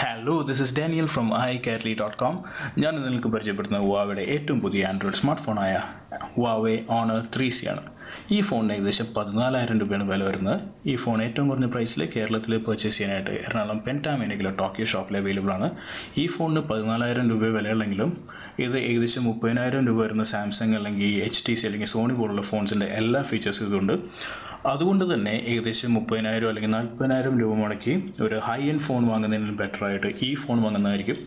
Hello this is Daniel from I Kerali dot com ഞാൻ നിങ്ങൾക്ക് പരിചയപ്പെടുത്തുന്നത് വാവയുടെ ഏറ്റവും പുതിയ ആൻഡ്രോയിഡ് സ്മാർട്ട് ഫോണായ വാവേ ഓണർ ത്രീ സി ആണ്. ഈ ഫോണിന് ഏകദേശം പതിനാലായിരം രൂപയാണ് വില വരുന്നത്. ഈ ഫോൺ ഏറ്റവും കുറഞ്ഞ പ്രൈസിൽ കേരളത്തിൽ പർച്ചേസ് ചെയ്യാനായിട്ട് എറണാകുളം പെന്റാമിനിക്കിലെ ടോക്കിയോ ഷോപ്പിൽ അവൈലബിൾ ആണ്. ഈ ഫോണിന് പതിനാലായിരം രൂപ വിലയുള്ളെങ്കിലും ഇത് ഏകദേശം മുപ്പതിനായിരം രൂപ വരുന്ന സാംസങ് അല്ലെങ്കിൽ എച്ച് ടി സി അല്ലെങ്കിൽ സോണി പോലുള്ള ഫോൺസിന്റെ എല്ലാ ഫീച്ചേഴ്സും ഇതുണ്ട്. അതുകൊണ്ട് തന്നെ ഏകദേശം മുപ്പതിനായിരം അല്ലെങ്കിൽ നാൽപ്പതിനായിരം രൂപ മുടക്കി ഒരു ഹൈ എൻഡ് ഫോൺ വാങ്ങുന്നതിനും ബെറ്റർ ആയിട്ട് ഈ ഫോൺ വാങ്ങുന്നതായിരിക്കും.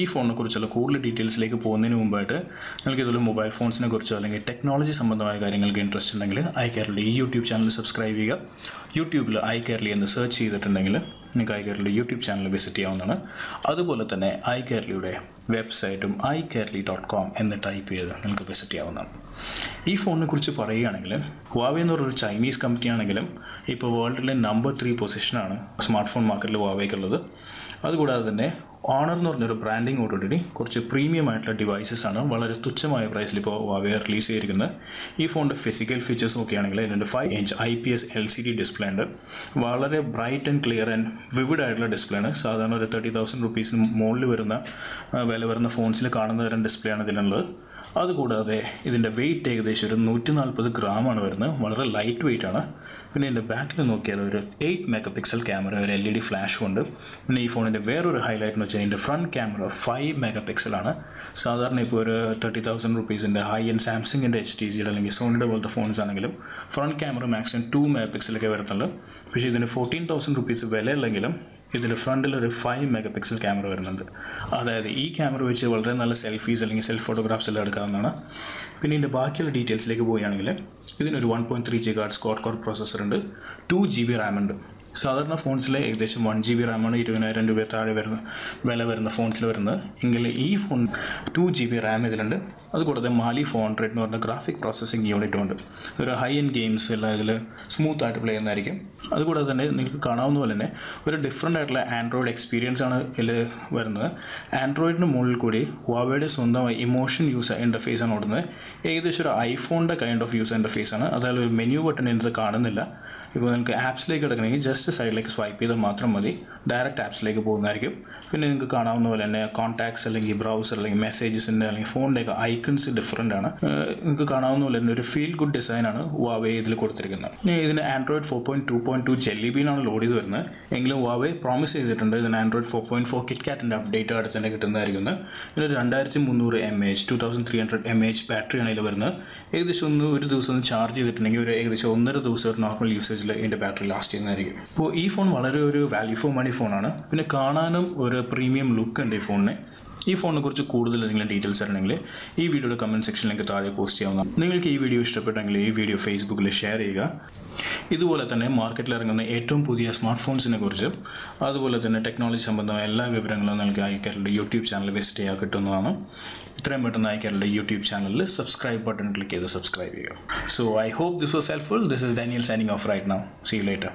ഈ ഫോണിനെ കുറിച്ചുള്ള കൂടുതൽ ഡീറ്റെയിൽസിലേക്ക് പോകുന്നതിന് മുമ്പായിട്ട് നിങ്ങൾക്ക് ഇതുപോലെ മൊബൈൽ ഫോൺസിനെ കുറിച്ചോ അല്ലെങ്കിൽ ടെക്നോളജി സംബന്ധമായ കാര്യങ്ങൾക്ക് ഇൻട്രസ്റ്റ് ഉണ്ടെങ്കിൽ ഐ കേരള ഈ യൂട്യൂബ് ചാനൽ സബ്സ്ക്രൈബ് ചെയ്യുക. യൂട്യൂബിൽ ഐ കേരളി എന്ന് സെർച്ച് ചെയ്തിട്ടുണ്ടെങ്കിൽ നിങ്ങൾക്ക് I Kerala YouTube channel visit ചെയ്യാവുന്നതാണ്. അതുപോലെ തന്നെ ഐ കേരളിയുടെ വെബ്സൈറ്റും ഐ കേരളി ഡോട്ട് കോം എന്ന് ടൈപ്പ് ചെയ്ത് നിങ്ങൾക്ക് വിസിറ്റ് ചെയ്യാവുന്നതാണ്. ഈ ഫോണിനെ കുറിച്ച് പറയുകയാണെങ്കിൽ വാവേ എന്ന് പറഞ്ഞൊരു ചൈനീസ് കമ്പനിയാണെങ്കിലും ഇപ്പോൾ വേൾഡിലെ നമ്പർ ത്രീ പൊസിഷനാണ് സ്മാർട്ട് ഫോൺ മാർക്കറ്റിൽ വാവേക്കുള്ളത് അതുകൂടാതെ തന്നെ ഓണർ എന്ന് പറഞ്ഞൊരു ബ്രാൻഡിങ് ഓടുകൂടി കുറച്ച് പ്രീമിയം ആയിട്ടുള്ള ഡിവൈസസ് ആണ് വളരെ തുച്ഛമായ പ്രൈസിൽ ഇപ്പോൾ വാവെ റിലീസ് ചെയ്തിരിക്കുന്നത്. ഈ ഫോണിന്റെ ഫിസിക്കൽ ഫീച്ചേഴ്സ് നോക്കുകയാണെങ്കിൽ ഇതിന്റെ five inch I P S L C D display ഉണ്ട്. വളരെ bright and clear and vivid ആയിട്ടുള്ള ഡിസ്പ്ലേ ആണ്. സാധാരണ ഒരു തേർട്ടി തൗസൻഡ് റുപ്പീസിന് മുകളിൽ വരുന്ന വില വരുന്ന ഫോൺസിൽ കാണുന്ന തരം ഡിസ്പ്ലേ ആണ് ഇതിലുള്ളത്. അതുകൂടാതെ ഇതിന്റെ വെയിറ്റ് ഏകദേശം ഒരു നൂറ്റി നാൽപ്പത് ഗ്രാമാണ് വരുന്നത്. വളരെ ലൈറ്റ് വെയിറ്റ് ആണ്. പിന്നെ ഇതിന്റെ ബാക്കിൽ നോക്കിയാൽ ഒരു എയ്റ്റ് മെഗാ പിക്സൽ ക്യാമറ ഒരു എൽ ഇ ഡി ഫ്ലാഷും ഉണ്ട്. പിന്നെ ഈ ഫോണിന്റെ വേറൊരു ഹൈലൈറ്റ് എന്ന് വെച്ചാൽ ഇതിന്റെ ഫ്രണ്ട് ക്യാമറ ഫൈവ് മെഗാ പിക്സലാണ് സാധാരണ ഇപ്പോൾ ഒരു തേർട്ടി തൗസൻഡ് റുപ്പീസിന്റെ ഹൈ എൻഡ് സാംസങ്ങിന്റെ എച്ച് ടി സിയുടെ അല്ലെങ്കിൽ സോണിയുടെ പോലത്തെ ഫോൺസ് ആണെങ്കിലും front camera maximum two mega പിക്സലൊക്കെ വരുന്നുള്ളൂ പക്ഷേ ഇതിന് ഫോർട്ടീൻ തൗസൻഡ് റുപ്പീസ് വിലയുള്ളെങ്കിലും ഇതിൽ ഫ്രണ്ടിൽ ഒരു ഫൈവ് മെഗാ പിക്സൽ ക്യാമറ വരുന്നുണ്ട്. അതായത് ഈ ക്യാമറ വെച്ച് വളരെ നല്ല സെൽഫീസ് അല്ലെങ്കിൽ സെൽഫ് ഫോട്ടോഗ്രാഫ്സ് എല്ലാം എടുക്കാവുന്നതാണ്. പിന്നെ ഇതിന്റെ ബാക്കിയുള്ള ഡീറ്റെയിൽസിലേക്ക് പോവുകയാണെങ്കിൽ ഇതിനൊരു one point three G guard quad core processor ഉണ്ട്. ടു ജി ബി റാം ഉണ്ട്. സാധാരണ ഫോൺസിൽ ഏകദേശം വൺ ജി ബി റാമാണ് ഇരുപതിനായിരം രൂപ താഴെ വരുന്ന വില വരുന്ന ഫോൺസിൽ വരുന്നത്. എങ്കിൽ ഈ phone two G B RAM ഇതിലുണ്ട്. അതുകൂടാതെ മാലി ഫോൺ ഹൺഡ്രഡ് എന്ന് പറഞ്ഞ ഗ്രാഫിക് പ്രോസസ്സിംഗ് യൂണിറ്റും ഉണ്ട്. ഒരു ഹൈ എൻഡ് ഗെയിംസ് എല്ലാം സ്മൂത്ത് ആയിട്ട് പ്ലേ ചെയ്യുന്നതായിരിക്കും. അതുകൂടാതെ തന്നെ നിങ്ങൾക്ക് കാണാവുന്ന പോലെ തന്നെ ഒരു ഡിഫറെന്റ് ആയിട്ടുള്ള ആൻഡ്രോയിഡ് എക്സ്പീരിയൻസ് ആണ് ഇതിൽ വരുന്നത്. ആൻഡ്രോയിഡിന് മുകളിൽ കൂടി വാവയുടെ സ്വന്തമായി ഇമോഷൻ യൂസ് ഇന്റർഫേസ് ആണ് ഓടുന്നത്. ഏകദേശം ഒരു ഐഫോണിന്റെ കൈൻഡ് ഓഫ് യൂസ് ഇന്റർഫേസ് ആണ്. അതായത് ഒരു മെനു ബട്ടൺ ഇതിനകത്ത് കാണുന്നില്ല. ഇപ്പോൾ നിങ്ങൾക്ക് ആപ്സിലേക്ക് കിടക്കണമെങ്കിൽ ജസ്റ്റ് സൈഡിലേക്ക് സ്വൈപ്പ് ചെയ്താൽ മാത്രം മതി. ഡയറക്റ്റ് ആപ്സിലേക്ക് പോകുന്നതായിരിക്കും. പിന്നെ നിങ്ങൾക്ക് കാണാവുന്ന പോലെ തന്നെ കോൺടാക്ട്സ് അല്ലെങ്കിൽ ബ്രൗസർ അല്ലെങ്കിൽ മെസ്സേജസിന്റെ അല്ലെങ്കിൽ ഫോണിന്റെയൊക്കെ ഐക്കൺസ് ഡിഫറെന്റ് ആണ്. നിങ്ങൾക്ക് കാണാവുന്ന പോലെ തന്നെ ഒരു ഫീൽ ഗുഡ് ഡിസൈൻ ആണ് വാവേ ഇതിൽ കൊടുത്തിരിക്കുന്നത്. ഇനി ഇതിന് Android four point two point two jelly ബീനാണ് load ചെയ്ത് വരുന്നത്. എങ്കിലും വാവേ പ്രോമിസ് ചെയ്തിട്ടുണ്ട് ഇതിന് Android four point four kit കാറ്റിന്റെ അപ്ഡേറ്റ് അടുത്ത് തന്നെ കിട്ടുന്നതായിരിക്കും ഇതിന് രണ്ടായിരത്തി മുന്നൂറ് M H two thousand three hundred M H ബാറ്ററിയാണ് ഇതിൽ വരുന്നത്. ഏകദേശം ഒന്ന് ഒരു ദിവസം ചാർജ് ചെയ്തിട്ടുണ്ടെങ്കിൽ ഒരു ഏകദേശം ഒന്നര ദിവസം ഒരു നോർമൽ യൂസേജിൽ ഇതിന്റെ ബാറ്ററി ലാസ്റ്റ് ചെയ്യുന്നതായിരിക്കും. ഇപ്പോൾ ഈ ഫോൺ വളരെ ഒരു വാല്യൂ ഫോർ മണി ഫോണാണ് പിന്നെ കാണാനും ഒരു പ്രീമിയം ലുക്ക് ഉണ്ട് ഈ ഫോണിന് ഈ ഫോണിനെ കുറിച്ച് കൂടുതൽ എന്തെങ്കിലും ഡീറ്റെയിൽസ് അറിയണമെങ്കിൽ ഈ വീഡിയോയുടെ കമന്റ് സെക്ഷനിലേക്ക് താഴെ പോസ്റ്റ് ചെയ്യാവുന്ന നിങ്ങൾക്ക് ഈ വീഡിയോ ഇഷ്ടപ്പെട്ടെങ്കിൽ ഈ വീഡിയോ ഫേസ്ബുക്കിൽ ഷെയർ ചെയ്യുക. ഇതുപോലെ തന്നെ മാർക്കറ്റിൽ ഇറങ്ങുന്ന ഏറ്റവും പുതിയ സ്മാർട്ട് ഫോൺസിനെ കുറിച്ചും അതുപോലെ തന്നെ ടെക്നോളജി സംബന്ധമായ എല്ലാ വിവരങ്ങളും നിങ്ങൾക്ക് അയക്കാറുണ്ട്. യൂട്യൂബ് ചാനൽ വിസിറ്റ് ചെയ്യാൻ കിട്ടുന്നതാണ്. ഇത്രയും പെട്ടെന്ന് അയക്കാറുണ്ട് യൂട്യൂബ് ചാനലിൽ സബ്സ്ക്രൈബ് ബട്ടൺ ക്ലിക്ക് ചെയ്ത് സബ്സ്ക്രൈബ് ചെയ്യുക. So I hope this was helpful this is Daniel signing off right now see later